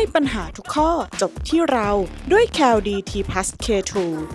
ให้ปัญหาทุกข้อจบที่เราด้วย c a l d t p l u s K2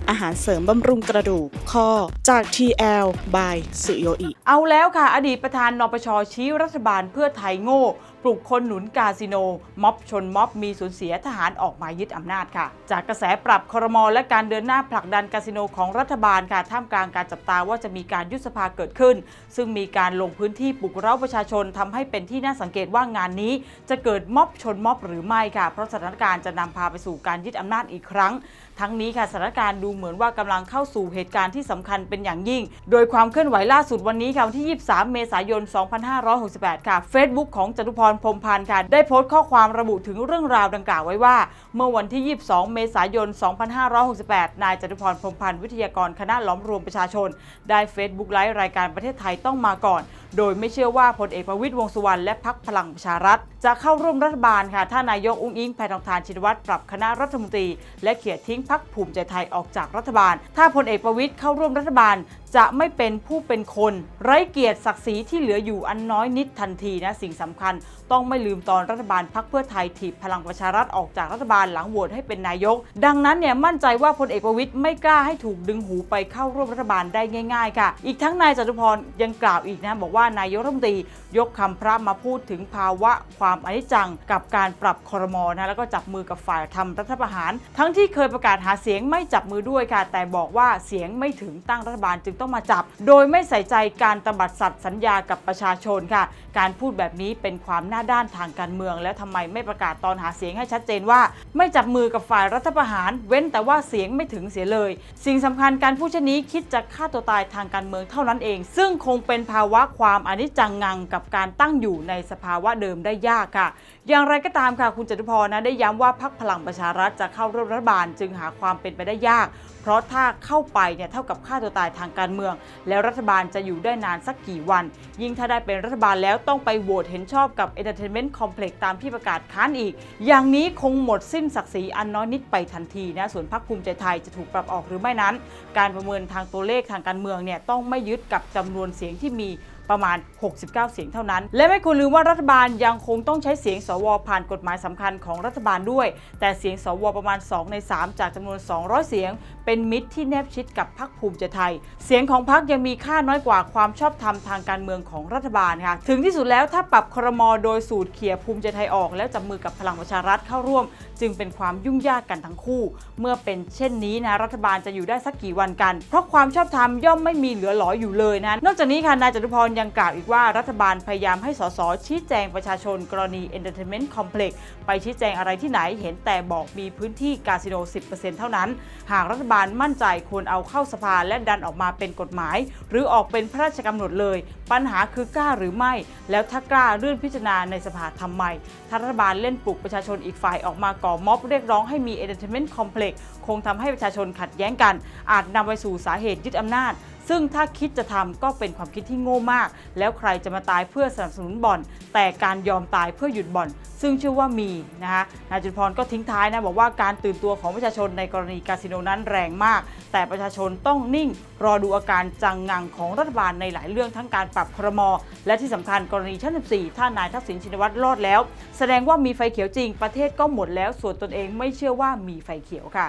อาหารเสริมบำรุงกระดูกข้อจาก TL by สุโยอิ เอาแล้วค่ะ อดีตประธานนปชชี้รัฐบาลเพื่อไทยโง่ ปลุกคนหนุนกาสิโน ม็อบชนม็อบมีสูญเสียทหารออกมายึดอำนาจค่ะ จากกระแสปรับครมและการเดินหน้าผลักดันกาสิโนของรัฐบาลค่ะท่ามกลางการจับตาว่าจะมีการยุบสภาเกิดขึ้น ซึ่งมีการลงพื้นที่ปลุกเร้าประชาชนทำให้เป็นที่น่าสังเกตว่างานนี้ จะเกิดม็อบชนม็อบหรือไม่ค่ะ เพราะสถานการณ์จะนำพาไปสู่การยึดอำนาจอีกครั้ง ทั้งนี้ค่ะสถานการณ์ดูเหมือนว่ากำลังเข้าสู่เหตุการณ์ที่สำคัญเป็นอย่างยิ่ง โดยความเคลื่อนไหวล่าสุดวันนี้ค่ะวันที่ 23 เมษายน 2568 ค่ะ Facebook ของจตุพรพรมพันธ์ค่ะ ได้โพสต์ข้อความระบุถึงเรื่องราวดังกล่าวไว้ว่า เมื่อวันที่ 22 เมษายน 2568 นายจตุพรพรมพันธ์วิทยากรคณะล้อมรวมประชาชน ได้ Facebook ไลฟ์รายการประเทศไทยต้องมาก่อน โดยไม่เชื่อว่าพลเอกประวิตยวงสุวรรณและพักพลังประชารัฐ จะเข้าร่วมรัฐบาลค่ะ ถ้านายกอุ้งอิงแพทองทานชินวัตรปรับคณะรัฐมนตรี และเขียทิ้งพักภูมิใจไทยออกจากรัฐบาล ถ้าพลเอกประวิตยเข้าร่วมรัฐบาลจะไม่เป็นผู้เป็นคน ไร้เกียรติศักดิ์ศรีที่เหลืออยู่อันน้อยนิดทันทีนะสิ่งสำคัญต้องไม่ลืมตอนรัฐบาลพักเพื่อไทยถีบพลังประชารัฐออกจากรัฐบาลหลังโหวตให้เป็นนายก ดังนั้นเนี่ยมั่นใจว่าพลเอกประวิตยไม่กล้าให้ถูกดึงหูไปเข้าร่วมรัฐบาลได้ง่าย ๆ ค่ะ อีกทั้งนายจตุพรยังกล่าวอีกนะบอกว่านายกรัฐมนตรียกคำพระมาพูดถึงภาวะความอนิจจังกับการปรับคอรมอนะแล้วก็จับมือกับฝ่ายทำรัฐประหาร ทั้งที่เคยประกาศหาเสียงไม่จับมือด้วยค่ะ แต่บอกว่าเสียงไม่ถึงตั้งรัฐบาลจึงต้องมาจับ โดยไม่ใส่ใจการตบัดสัตย์สัญญากับประชาชนค่ะ การพูดแบบนี้เป็นความหน้าด้านทางการเมือง และทำไมไม่ประกาศตอนหาเสียงให้ชัดเจนว่า ไม่จับมือกับฝ่ายรัฐประหาร เว้นแต่ว่าเสียงไม่ถึงเสียเลย สิ่งสำคัญการพูดเช่นนี้คิดจะฆ่าตัวตายทางการเมืองเท่านั้นเอง ซึ่งคงเป็นภาวะความอนิจจังงังกับการตั้งอยู่ในสภาวะเดิมได้ยากค่ะ อย่างไรก็ตามค่ะคุณจตุพรนะได้ย้ำว่าพรรคพลังประชารัฐจะเข้าร่วมรัฐบาลจึงหาความเป็นไปได้ยาก เพราะถ้าเข้าไปเนี่ยเท่ากับฆ่าตัวตายทางการเมือง แล้วรัฐบาลจะอยู่ได้นานสักกี่วัน ยิ่งถ้าได้เป็นรัฐบาลแล้วต้องไปโหวตเห็นชอบกับ Entertainment Complex ตามที่ประกาศค้านอีก อย่างนี้คงหมดสิ้นศักดิ์ศรีอันน้อยนิดไปทันทีนะ ส่วนพรรคภูมิใจไทยจะถูกปรับออกหรือไม่นั้น การประเมินทางตัวเลขทางการเมืองเนี่ยต้องไม่ยึดกับจำนวนเสียงที่มี ประมาณ 69 เสียงเท่านั้น และไม่ควรลืมว่ารัฐบาลยังคงต้องใช้เสียงสวผ่านกฎหมายสำคัญของรัฐบาลด้วย แต่เสียงสวประมาณ 2 ใน 3 จากจำนวน 200 เสียง เป็นมิตรที่แนบชิดกับพรรคภูมิใจไทย เสียงของพรรคยังมีค่าน้อยกว่าความชอบธรรมทางการเมืองของรัฐบาลค่ะถึงที่สุดแล้วถ้าปรับครมโดยสูตรเขี่ยภูมิใจไทยออก แล้วจับมือกับพลังประชารัฐเข้าร่วม จึงเป็นความยุ่งยากกันทั้งคู่ เมื่อเป็นเช่นนี้นะรัฐบาลจะอยู่ได้สักกี่วันกัน เพราะความชอบธรรมย่อมไม่มีเหลือหลออยู่เลยนะนอกจากนี้ค่ะนายจตุพรยังกล่าวอีกว่ารัฐบาลพยายามให้สสชี้แจงประชาชนกรณี Entertainment Complex ไปชี้แจงอะไรที่ไหนเห็นแต่บอกมีพื้นที่คาสิโน 10%เท่านั้น หากรัฐบาลมั่นใจควรเอาเข้าสภาและดันออกมาเป็นกฎหมาย หรือออกเป็นพระราชกำหนดเลย ปัญหาคือกล้าหรือไม่ แล้วถ้ากล้าเลื่อนพิจารณาในสภาทำไมถ้ารัฐบาลเล่นปลุกประชาชนอีกฝ่ายออกมาก่อม็อบเรียกร้องให้มี Entertainment Complex คงทำให้ประชาชนขัดแย้งกัน อาจนำไปสู่สาเหตุยึดอำนาจ ซึ่งถ้าคิดจะทำก็เป็นความคิดที่โง่มาก แล้วใครจะมาตายเพื่อสนับสนุนบ่อน แต่การยอมตายเพื่อหยุดบ่อน ซึ่งเชื่อว่ามีนะคะนายจุลพรก็ทิ้งท้ายนะบอกว่าการตื่นตัวของประชาชนในกรณีคาสิโนนั้นแรงมาก แต่ประชาชนต้องนิ่ง รอดูอาการจังงังของรัฐบาลในหลายเรื่องทั้งการปรับครม และที่สำคัญกรณีชั้น14ถ้านายทักษิณชินวัตรรอดแล้ว แสดงว่ามีไฟเขียวจริง ประเทศก็หมดแล้วส่วนตนเองไม่เชื่อว่ามีไฟเขียวค่ะ